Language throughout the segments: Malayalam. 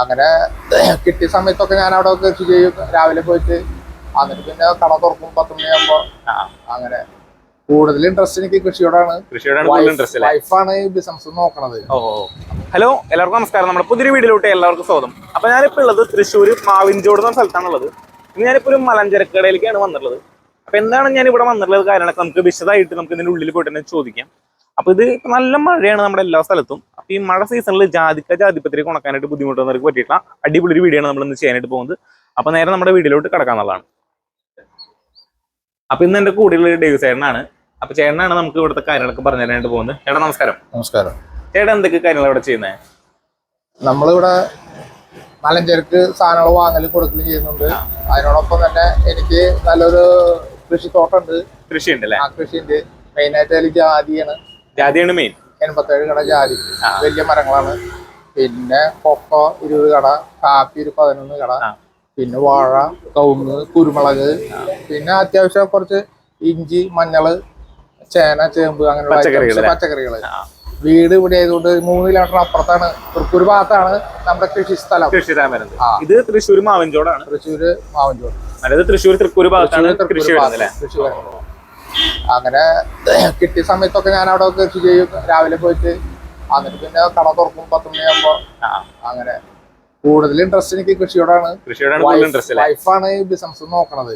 അങ്ങനെ കിട്ടിയ സമയത്തൊക്കെ ഞാൻ അവിടെ കൃഷി ചെയ്യും. രാവിലെ പോയിട്ട് അങ്ങനെ പിന്നെ കട തുറക്കും പത്ത് മണിയാകുമ്പോ അങ്ങനെ കൂടുതൽ ഇൻട്രസ്റ്റ് എനിക്ക് കൃഷിയോടാണ്. കൃഷിയോടാണ് ഈ ബിസിനസ് നോക്കണത്. ഹലോ എല്ലാവർക്കും നമസ്കാരം. നമ്മുടെ പുതിയൊരു വീഡിയോയിലോട്ട് എല്ലാവർക്കും സ്വാഗതം. അപ്പൊ ഞാനിപ്പോ ഉള്ളത് തൃശ്ശൂർ മാവിൻചോട് എന്ന സ്ഥലത്താണുള്ളത്. ഇന്ന് ഞാനിപ്പോ ഒരു മലഞ്ചരക്കടയിലേക്കാണ് വന്നിട്ടുള്ളത്. അപ്പൊ എന്താണ് ഞാൻ ഇവിടെ വന്നിട്ടുള്ളത് കാര്യങ്ങളൊക്കെ നമുക്ക് വിശദമായിട്ട് നമുക്ക് ഇതിന്റെ ഉള്ളിൽ പോയിട്ട് തന്നെ ചോദിക്കാം. അപ്പൊ ഇത് നല്ല മഴയാണ് നമ്മുടെ എല്ലാ സ്ഥലത്തും. ഈ മഴ സീസണിൽ ജാതിക്ക ജാതിപത്രി ഉണക്കാനായിട്ട് ബുദ്ധിമുട്ടുന്നവർക്ക് പറ്റിയിട്ടുള്ള അടിപൊളി ഒരു വീഡിയോ ആണ് നമ്മൾ ഇന്ന് ചെയ്യാനായിട്ട് പോകുന്നത്. അപ്പൊ നേരെ നമ്മുടെ വീഡിയോയിലോട്ട് കിടക്കാന്നുള്ളതാണ് അപ്പൊ ഇന്ന് എന്റെ കൂടെയുള്ള ഡേവ് ചേട്ടനാണ്. അപ്പൊ ചേട്ടനാണ് നമുക്ക് ഇവിടുത്തെ കാര്യങ്ങളൊക്കെ പറഞ്ഞു തരാനായിട്ട് പോകുന്നത്. ചേട്ടാ നമസ്കാരം. നമസ്കാരം. ചേട്ടാ എന്തൊക്കെ കാര്യങ്ങൾ ഇവിടെ ചെയ്യുന്നത് നമ്മളിവിടെ മലഞ്ചരക്ക് സാധനങ്ങൾ വാങ്ങലും കൊടുക്കലും ചെയ്യുന്നുണ്ട്. അതിനോടൊപ്പം തന്നെ എനിക്ക് നല്ലൊരു കൃഷിത്തോട്ടമുണ്ട് കൃഷി ഉണ്ട് അല്ലേ? ആ കൃഷിയുണ്ട്. മെയിനായിട്ട് അതിൽ ജാതിയാണ്. ജാതിയാണ് മെയിൻ എൺപത്തേഴ് കട ജാതി. വലിയ മരങ്ങളാണ്. പിന്നെ കൊക്കോ ഇരുപത് കട കാപ്പി ഒരു പതിനൊന്ന് കട. പിന്നെ വാഴ കവുങ്ങ് കുരുമുളക്. പിന്നെ അത്യാവശ്യം കുറച്ച് ഇഞ്ചി മഞ്ഞൾ ചേന ചേമ്പ് അങ്ങനെയുള്ള പച്ചക്കറികൾ? വീട് ഇവിടെ ആയതുകൊണ്ട് മൂന്ന് കിലോമീറ്റർ അപ്പുറത്താണ്. തൃക്കൂർ ഭാഗത്താണ് നമ്മുടെ കൃഷി സ്ഥലം. കൃഷി. ഇത് തൃശ്ശൂർ മാവഞ്ചോടാണ് തൃശ്ശൂര് മാവഞ്ചോട് അതായത് തൃശ്ശൂർ തൃക്കൂർ ഭാഗത്താണ് കൃഷി വരുന്നത് അല്ലേ ഭാഗത്ത് കൃഷി വരുന്നത് അങ്ങനെ കിട്ടിയ സമയത്തൊക്കെ ഞാൻ അവിടെ കൃഷി ചെയ്യും. രാവിലെ പോയിട്ട് എന്നിട്ട് പിന്നെ കട തുറക്കും പത്ത് മണിയാകുമ്പോ ആ. അങ്ങനെ കൂടുതൽ ഇൻട്രസ്റ്റ് എനിക്ക് കൃഷിയോടാണ്. വൈഫാണ് ഈ ബിസിനസ് നോക്കണത്.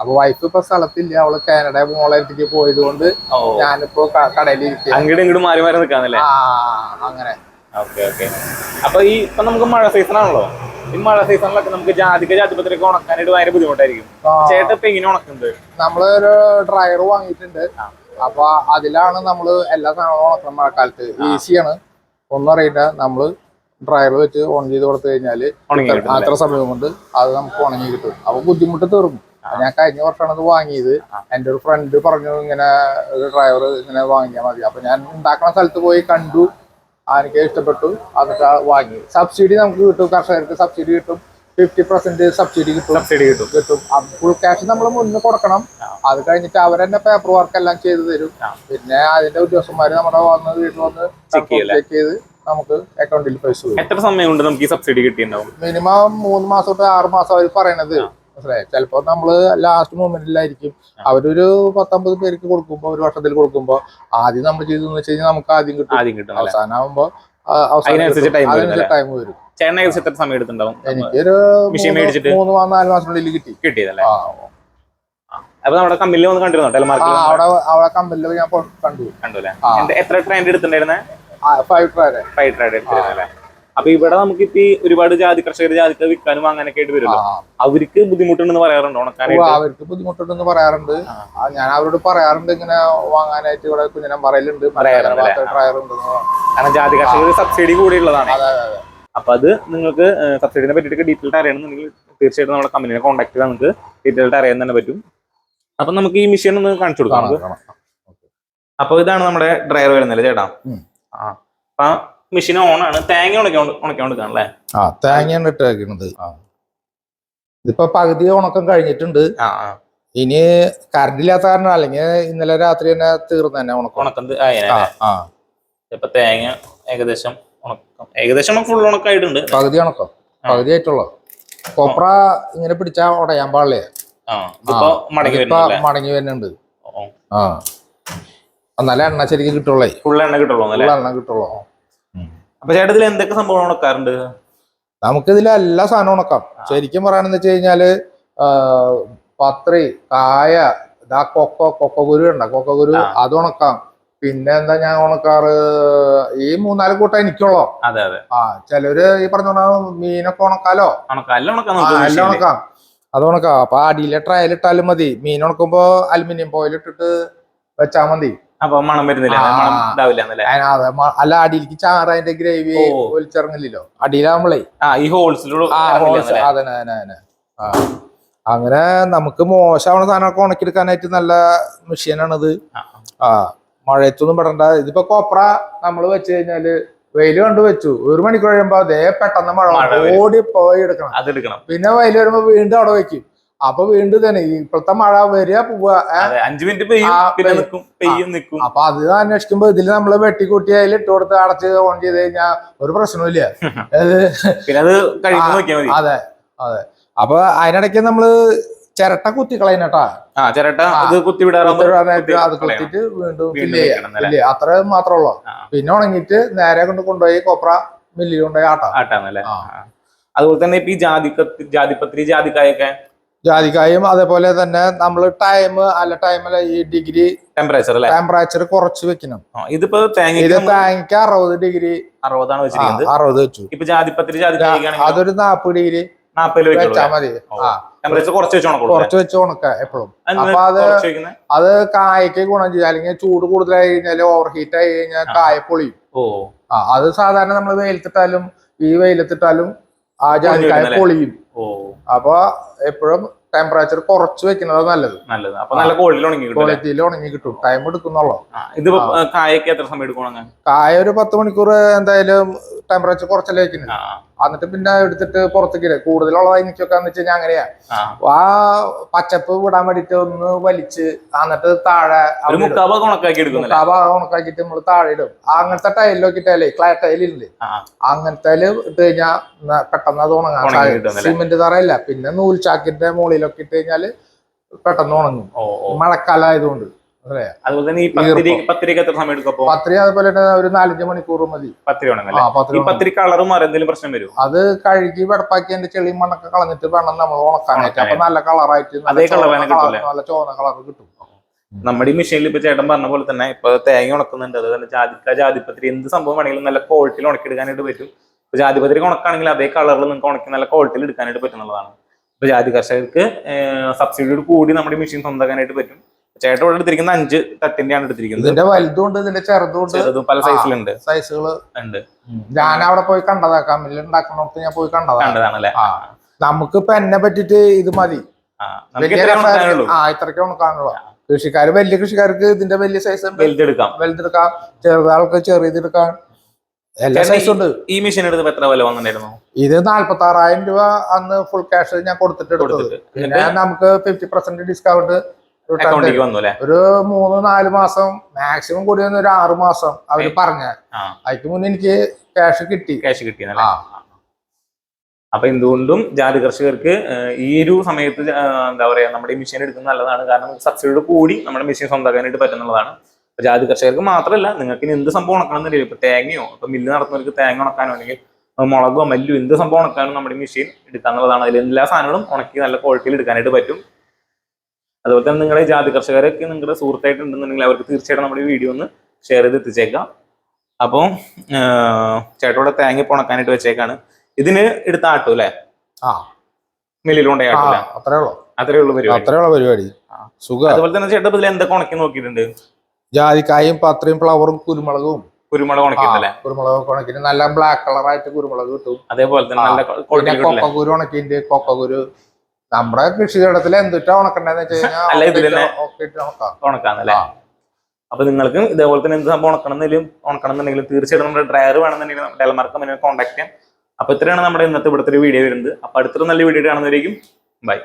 അപ്പൊ വൈഫ് ഇപ്പൊ സ്ഥലത്തില്ല. അവൾ കാനഡ മോളായിട്ട് പോയത് കൊണ്ട് ഞാനിപ്പോ കടയിലിരിക്കും. കടയിൽ അങ്ങനെ. അപ്പൊ ഈ ഇപ്പൊ നമുക്ക് മഴ സീസൺ ആണല്ലോ. ഈ മഴ സീസണിലൊക്കെ നമുക്ക് ജാതിക ജാതിപത്രിയൊക്കെ ഉണക്കാനായിട്ട് ഭയങ്കര ബുദ്ധിമുട്ടായിരിക്കും. ചേട്ടൻ ഇപ്പൊ ഇങ്ങനെ ഉണക്കുന്നത് നമ്മൾ ഒരു ഡ്രയർ വാങ്ങിയിട്ടുണ്ട്. അപ്പൊ അതിലാണ് നമ്മൾ എല്ലാ സാധനങ്ങളും ഉണക്കണം മഴക്കാലത്ത് ഈസിയാണ്. ഒന്നും അറിയില്ല. നമ്മൾ ഡ്രയർ വെച്ച് ഓൺ ചെയ്ത് കൊടുത്തു കഴിഞ്ഞാൽ അത്ര സമയം കൊണ്ട് അത് നമുക്ക് ഉണങ്ങി കിട്ടും. അപ്പൊ ബുദ്ധിമുട്ട് തീർന്നു ഞാൻ കഴിഞ്ഞ വർഷമാണ് ഇത് വാങ്ങിയത്. എന്റെ ഒരു ഫ്രണ്ട് പറഞ്ഞു ഇങ്ങനെ ഒരു ഡ്രൈവർ ഇങ്ങനെ വാങ്ങിയാൽ മതി. അപ്പൊ ഞാൻ ഉണ്ടാക്കുന്ന സ്ഥലത്ത് പോയി കണ്ടു. എനിക്ക് ഇഷ്ടപ്പെട്ടു എന്നിട്ട് ആ വാങ്ങി. സബ്സിഡി നമുക്ക് കിട്ടും കർഷകർക്ക് സബ്സിഡി കിട്ടും. ഫിഫ്റ്റി പെർസെന്റ് സബ്സിഡി കിട്ടും. സബ്സിഡി കിട്ടും. കിട്ടും. ഫുൾ ക്യാഷ് നമ്മൾ മുന്നിൽ കൊടുക്കണം. അത് കഴിഞ്ഞിട്ട് അവർ അവരെന്നെ പേപ്പർ വർക്ക് എല്ലാം ചെയ്തു തരും. പിന്നെ അതിന്റെ ഉദ്യോഗസ്ഥന്മാര് നമ്മുടെ വന്ന് വീട്ടിൽ വന്ന് ചെക്ക് ചെയ്ത് നമുക്ക് അക്കൗണ്ടിൽ പൈസ എത്ര സമയം കൊണ്ട് നമുക്ക് ഈ സബ്സിഡി കിട്ടിയിട്ടുണ്ടാവും? മിനിമം മൂന്ന് മാസം തൊട്ട് ആറ് മാസം അവർ പറയണത്. മനസ്സിലായി? ചിലപ്പോ നമ്മൾ ലാസ്റ്റ് മൂമെന്റിലായിരിക്കും അവരൊരു പത്തൊമ്പത് പേർക്ക് കൊടുക്കുമ്പോ ഒരു വർഷത്തിൽ കൊടുക്കുമ്പോ ആദ്യം നമ്മൾ ചെയ്തെന്ന് വെച്ച് കഴിഞ്ഞാൽ നമുക്ക് ആദ്യം കിട്ടും. ആദ്യം കിട്ടും അവസാനം ആവുമ്പോ ആ, അവസാനം അതിനനുസരിച്ച് കിട്ടും. time വരും അതിനനുസരിച്ച് ടൈം വരും. ഏകദേശം എത്ര സമയം എടുത്തിട്ടുണ്ടാവും? എനിക്കൊരു മൂന്ന് നാല് മാസത്തിനുള്ളിൽ കിട്ടി. കിട്ടിയതല്ലേ? അപ്പൊ നമ്മുടെ കമ്പനിയിൽ വന്ന് കണ്ടിരുന്നോ? ടെലമാർക്കറ്റ് അവിടെ അവിടെ കമ്പനിയിൽ ഞാൻ കണ്ടു. കണ്ടു എത്ര ട്രെയിൻ എടുത്തിട്ടുണ്ടായിരുന്നേ? ഫൈവ് ട്രാര് ഫൈവ് ട്രേഡ് എടുത്തിരുന്നല്ലേ അപ്പൊ ഇവിടെ നമുക്ക് ഇപ്പൊ ഒരുപാട് ജാതി കർഷകർ ജാതിക്ക വിൽക്കാനും അങ്ങനെയൊക്കെ ആയിട്ട് വരുമല്ലോ. അവർക്ക് ബുദ്ധിമുട്ടുണ്ടെന്ന് പറയാറുണ്ടോ ഉണക്കാനായിട്ട്? അവർക്ക് ബുദ്ധിമുട്ടുണ്ടെന്ന് പറയാറുണ്ട്. ഞാൻ അവരോട് പറയാറുണ്ട് ഇങ്ങനെ വാങ്ങാനായിട്ട് ഇവിടെ ഞാൻ പറയലുണ്ട്. കാരണം ജാതി കർഷകർ സബ്സിഡി കൂടിയുള്ളതാണ്. അപ്പൊ അത് നിങ്ങൾക്ക് സബ്സിഡിനെ പറ്റിയിട്ട് ഡീറ്റെയിൽഡ് അറിയണമെന്നുണ്ടെങ്കിൽ തീർച്ചയായിട്ടും നമ്മുടെ കമ്പനിയെ കോൺടാക്ട് ചെയ്താൽ നിങ്ങൾക്ക് ഡീറ്റെയിൽഡ് അറിയാൻ തന്നെ പറ്റും. അപ്പൊ നമുക്ക് ഈ മെഷീൻ ഒന്ന് കാണിച്ചു കൊടുക്കാം അപ്പൊ ഇതാണ് നമ്മുടെ ഡ്രയർ വരുന്നത് ചേട്ടാ? ആ. മെഷീൻ ഓൺ ആണ് തേങ്ങ അല്ലേ ആ തേങ്ങയാണ് ഇട്ടേക്കുന്നത് ഇതിപ്പോ പകുതി ഉണക്കം കഴിഞ്ഞിട്ടുണ്ട്. ആ ഇനി കറണ്ട് ഇല്ലാത്ത കാരണം അല്ലെങ്കിൽ ഇന്നലെ രാത്രി തന്നെ തീർന്നു തന്നെ ഉണക്കം. ആ ഇപ്പൊ തേങ്ങ ഏകദേശം ഉണക്കം. ഏകദേശം ഫുൾ ഉണക്കായിട്ടുണ്ട്. പകുതി ഉണക്കം. പകുതി ആയിട്ടുള്ള. കൊപ്ര ഇങ്ങനെ പിടിച്ചാ ഉടയാൻ പാടില്ലേ? മടങ്ങി വരുന്നുണ്ട്. ആ. എന്നാലേ എണ്ണ ശരിക്കും കിട്ടുള്ളേ? ഫുൾ എണ്ണ കിട്ടുള്ളൂ എണ്ണ കിട്ടുള്ളൂ. അപ്പൊ ചേട്ടൻ ഇതിൽ എന്തൊക്കെ സംഭവം ഉണക്കാറുണ്ട്? നമുക്കിതിൽ എല്ലാ സാധനവും ഉണക്കാം. ശരിക്കും പറയാണെന്ന് വെച്ച് കഴിഞ്ഞാൽ പത്രി കായ ഇതാ കൊക്കോ കൊക്കോ കുരു ഉണ്ട. കൊക്കോ കുരു ആ. അത് ഉണക്കാം. പിന്നെ എന്താ ഞാൻ ഉണക്കാറ്? ഈ മൂന്നാൽ കൂട്ടം എനിക്കുള്ളോ? അതെ അതെ. ആ ചിലര് ഈ പറഞ്ഞ മീനൊക്കെ ഉണക്കാലോ? ഉണക്കാം. എല്ലാം. ഉണക്കാം അത് ഉണക്കാം. അപ്പൊ അടിയിലെ ട്രയൽ ഇട്ടാലും മതി. മീൻ ഉണക്കുമ്പോ അലുമിനിയം ഫോയിൽ ഇട്ടിട്ട് വെച്ചാ മതി. അപ്പൊ മണം വരുന്നില്ല. മണം ഇതാവില്ല അല്ല അടിയിലേക്ക് ചാറ് അതിന്റെ ഗ്രേവി. ഒലിച്ചിറങ്ങില്ലല്ലോ അടിയിലാവുമ്പളേ. ആ ഈ ഹോൾസിലൂടെ അതന്നെ അതന്നെ അങ്ങനെ നമുക്ക് മോശമാവണ സാധനമൊക്കെ ഉണക്കിയെടുക്കാനായിട്ട് നല്ല മെഷീനാണിത്. ആ. മഴയത്തൊന്നും പെടണ്ട. ഇതിപ്പോ കോപ്ര നമ്മൾ വെച്ച് കഴിഞ്ഞാൽ വെയിൽ കണ്ട് വെച്ചു. ഒരു മണിക്കൂർ കഴിയുമ്പോ അതേ പെട്ടെന്ന് മഴ. ഓടി പോയി എടുക്കണം. പിന്നെ വെയിൽ വരുമ്പോ വീണ്ടും അവിടെ വെക്കും. അപ്പൊ വീണ്ടും തന്നെ ഈ ഇപ്പോഴത്തെ മഴ വരിക പോവുക? അഞ്ചു മിനിറ്റ് പെയ്യും. നിൽക്കും അപ്പൊ അത് അന്വേഷിക്കുമ്പോ ഇതിൽ നമ്മൾ വെട്ടിക്കൂട്ടി അതിൽ ഇട്ട് കൊടുത്ത് അടച്ച് ഓൺ ചെയ്ത് കഴിഞ്ഞാൽ ഒരു പ്രശ്നമില്ല അത് അതെ അപ്പൊ അതിനിടയ്ക്ക് നമ്മൾ ചിരട്ട കുത്തി കളയുന്നട്ടാ ചേരട്ട കുത്തി അത്. വീണ്ടും വീണ്ടും ഫില്ല് ചെയ്യാം. അല്ലേ? ഇല്ലേ അത്ര മാത്രമേ ഉള്ളൂ. പിന്നെ ഉണങ്ങിയിട്ട് നേരെ കൊണ്ട് കൊണ്ടുപോയി കൊപ്ര മില്ലിൽ കൊണ്ടുപോയി ആട്ടാം. ആട്ടാന്നല്ലേ. അതുപോലെ തന്നെ ഇപ്പൊ ഈ ജാതിക്കത്തി ജാതിപത്രി ജാതിക്കായൊക്കെ ജാതിക്കായും അതേപോലെ തന്നെ നമ്മൾ ടൈം അല്ല ടൈമല്ല ഈ ഡിഗ്രി ടെമ്പറേച്ചർ അല്ലേ? ടെമ്പറേച്ചർ കുറച്ച് വെക്കണം. ഇതിപ്പോ ഇത് തേങ്ങയ്ക്ക് അറുപത് ഡിഗ്രി അറുപതാണ് വെച്ചിരിക്കുന്നത്. അറുപത് വെച്ചു. ഇപ്പൊ ജാതിക്കാണെങ്കിൽ അതൊരു നാപ്പത് ഡിഗ്രി നാപ്പതിൽ വെച്ചാൽ മതി. കുറച്ച് വെച്ച് ഉണക്ക എപ്പോഴും അപ്പൊ അത് അത് കായ്ക്ക് ഗുണം ചെയ്യും. അല്ലെങ്കിൽ ചൂട് കൂടുതലായി കഴിഞ്ഞാൽ ഓവർ ഹീറ്റ് ആയി കഴിഞ്ഞാൽ കായ പൊളിയും. ആ അത് സാധാരണ നമ്മൾ വെയിലത്തിട്ടാലും ഈ വെയിലത്തിട്ടാലും ആ ജാതി കായ പൊളിയും. അപ്പൊ എപ്പോഴും ടെമ്പറേച്ചർ കുറച്ച് വെക്കുന്നത് നല്ലത്. നല്ലത്. അപ്പൊ നല്ല ക്വാളിറ്റിയിൽ ഉണങ്ങി? ക്വാളിറ്റിയിൽ ഉണങ്ങി കിട്ടും. ടൈം എടുക്കുന്നുള്ളൂ. ഇത് കായൊക്കെ എത്ര സമയം എടുക്കും ഉണങ്ങാൻ? കായ ഒരു പത്ത് മണിക്കൂർ എന്തായാലും ടെമ്പറേച്ചർ കുറച്ചല്ലേ വെക്കുന്നത് ആ, എന്നിട്ട് പിന്നെ എടുത്തിട്ട് പുറത്തേക്ക് കൂടുതലുള്ളത് എനിക്കൊക്കെ എന്ന് വെച്ച് കഴിഞ്ഞാൽ അങ്ങനെയാ. ആ. പച്ചപ്പ് വിടാൻ വേണ്ടിട്ട് ഒന്ന് വലിച്ച് എന്നിട്ട് താഴെ ഉണക്കാക്കിട്ട് നമ്മൾ താഴെ ഇടും. അങ്ങനത്തെ ടൈലിലൊക്കെ ഇട്ടാലേ ക്ലാ ടൈലില്ലേ അങ്ങനത്തെ ഇട്ട് കഴിഞ്ഞാൽ പെട്ടെന്ന് അത് ഉണങ്ങാൻ? സിമെന്റ് തറയില്ല. പിന്നെ നൂൽച്ചാക്കിന്റെ മുകളിലൊക്കെ ഇട്ട് കഴിഞ്ഞാൽ പെട്ടെന്ന് ഉണങ്ങും. മഴക്കാലം ആയതുകൊണ്ട് അതുപോലെ തന്നെ ഈ പത്തിരി പത്തിരിക്ക് എത്ര സമയം എടുക്കും അപ്പൊ? അതുപോലെ തന്നെ ഒരു നാലഞ്ച് മണിക്കൂർ മതി. പത്രിക ഉണങ്ങല്ലേ പത്രി ഈ മാറി എന്തെങ്കിലും പ്രശ്നം വരും അത് കഴുകി വെടപ്പാക്കി അതിന്റെ ചെളി മണ്ണൊക്കെ കളഞ്ഞിട്ട് വേണം നമ്മൾ ഉണക്കാനായിട്ട്. അപ്പൊ നല്ല കളറായിട്ട് നല്ല അതേ? നല്ല ചുവന്ന കളർ കിട്ടും. നമ്മുടെ ഈ മെഷീനിൽ ഇപ്പൊ ചേട്ടൻ പറഞ്ഞ പോലെ തന്നെ ഇപ്പൊ തേങ്ങ ഉണക്കുന്നുണ്ട്. അതുപോലെ ജാതിക്ക ജാതിപത്രി എന്ത് സംഭവം വേണമെങ്കിലും നല്ല ക്വാളിറ്റിയിൽ ഉണക്കിയെടുക്കാനായിട്ട് പറ്റും. ഇപ്പൊ ജാതിപത്രി ഉണക്കാണെങ്കിൽ അതേ കളറിൽ നിങ്ങൾക്ക് ഉണക്കി നല്ല ക്വാളിറ്റിയിൽ എടുക്കാനായിട്ട് പറ്റുന്നതാണ് ഇപ്പൊ ജാതി കർഷകർക്ക് സബ്സിഡിയോട് കൂടി നമ്മുടെ മെഷീൻ സ്വന്തമാക്കാനായിട്ട് പറ്റും. ചേട്ടൻ ഇവിടെ എടുത്തിരിക്കുന്ന അഞ്ച് തട്ടിന്റെയാണ് എടുത്തിരിക്കുന്നത്. ഇതിന്റെ വലുതും ഉണ്ട് ഇതിന്റെ ചെറുതും ഉണ്ട്. ചെറുതും പല സൈസിലുണ്ട് സൈസുകൾ ഉണ്ട്. ഞാൻ അവിടെ പോയി കണ്ടതാ കമ്മിൽ ഉണ്ടാക്കണോടത്ത് ഞാൻ പോയി കണ്ടതാ. കണ്ടതാണല്ലേ? ഇപ്പൊ എന്നെ പറ്റിട്ട് ഇത് മതി. ആ ഇത്രയ്ക്ക് ഉണക്കാനുള്ളൂ. കൃഷിക്കാർ വലിയ കൃഷിക്കാർക്ക് ഇതിന്റെ വലിയ സൈസ് വലുതെടുക്കാം. വലുതെടുക്കാം. ചെറുതാൾക്ക് ചെറിയതെടുക്കാം. എല്ലാ സൈസും ഉണ്ട്. ഈ മെഷീൻ എടുത്ത് എത്ര വില വന്നിട്ടുണ്ടായിരുന്നു? ഇത് നാല്പത്തി ആറായിരം രൂപ അന്ന് ഫുൾ ക്യാഷ് ഞാൻ കൊടുത്തിട്ട് എടുത്തത്. പിന്നെ നമുക്ക് ഫിഫ്റ്റി പെർസെന്റ് ഡിസ്കൗണ്ട് ഒരു മൂന്ന് നാല് മാസം മാക്സിമം കൂടി ഒരു ആറു മാസം അവർ പറഞ്ഞ. അതിക്ക് മുന്നേ എനിക്ക് ക്യാഷ് കിട്ടി. ക്യാഷ് കിട്ടി അപ്പൊ എന്തുകൊണ്ടും ജാതി കർഷകർക്ക് ഈ ഒരു സമയത്ത് എന്താ പറയാ നമ്മുടെ ഈ മെഷീൻ എടുക്കുന്നത് നല്ലതാണ്. കാരണം സബ്സിഡിയോട് കൂടി നമ്മുടെ മെഷീൻ സ്വന്തമാക്കാനായിട്ട് പറ്റുന്നതാണ് അപ്പൊ ജാതി കർഷകർക്ക് മാത്രമല്ല നിങ്ങൾക്ക് ഇനി എന്ത് സംഭവം ഉണക്കണമെന്നില്ല ഇപ്പൊ തേങ്ങയോ ഇപ്പൊ മില്ല് നടത്തുന്നവർക്ക് തേങ്ങ ഉണക്കാനോ അല്ലെങ്കിൽ മുളകോ മല്ലോ എന്ത് സംഭവം ഉണക്കാനും നമ്മുടെ മെഷീൻ എടുക്കാന്നുള്ളതാണ്. അതിൽ എല്ലാ സാധനങ്ങളും ഉണക്കി നല്ല ക്വാളിറ്റിയിൽ എടുക്കാനായിട്ട് പറ്റും. അതുപോലെ തന്നെ നിങ്ങളുടെ ജാതി കർഷകരൊക്കെ നിങ്ങളുടെ സുഹൃത്തായിട്ട് ഉണ്ടെന്നുണ്ടെങ്കിൽ അവർക്ക് തീർച്ചയായിട്ടും നമ്മുടെ വീഡിയോ ഒന്ന് ഷെയർ ചെയ്ത് എത്തിച്ചേക്കാം. അപ്പോൾ ചേട്ടോടെ തേങ്ങ പൊണക്കാനായിട്ട് ഉണക്കാനായിട്ട് വെച്ചേക്കാണ്. ഇതിന് എടുത്ത ആട്ടു അല്ലേ? ആ. മില്ലിൽ കൊണ്ടേ അത്രേ ഉള്ളൂ. അത്രേ ഉള്ളൂ പരിപാടി. അത്രേ ഉള്ള പരിപാടി. സുഖം. അതുപോലെ തന്നെ ചേട്ടൻ ഇതിൽ എന്തൊക്കെ ഉണക്കി നോക്കിയിട്ടുണ്ട്? ജാതിക്കായും പത്രയും ഫ്ലവറും കുരുമുളകും. കുരുമുളക് ഉണക്കിയിട്ടല്ലേ കുരുമുളക് ഉണക്കിട്ട് നല്ല ബ്ലാക്ക് കളറായിട്ട് കുരുമുളക് കിട്ടും. അതേപോലെ തന്നെ നല്ല കൊക്കക്കുരു ഉണക്കിണ്ട് കൊക്കക്കുരു നമ്മുടെ കൃഷിയിടത്തിൽ എന്തിട്ടാ ഉണക്കണ്ടെന്ന് വെച്ച് കഴിഞ്ഞാൽ ഉണക്കാന്നല്ലേ. അപ്പൊ നിങ്ങൾക്ക് ഇതേപോലെ തന്നെ എന്ത് സംഭവം ഉണക്കണമെന്നിലും ഉണക്കണമെന്നുണ്ടെങ്കിലും തീർച്ചയായിട്ടും നമ്മുടെ ഡ്രയർ വേണമെന്നുണ്ടെങ്കിൽ ഡെൽമാർക്ക് പിന്നെ കോൺടാക്ട് ചെയ്യാം. അപ്പൊ ഇത്രയാണ് നമ്മുടെ ഇന്നത്തെ ഇവിടുത്തെ ഒരു വീഡിയോ വരുന്നത്. അപ്പൊ അടുത്തൊരു നല്ല വീഡിയോ കാണുന്നവരേക്കും ബൈ.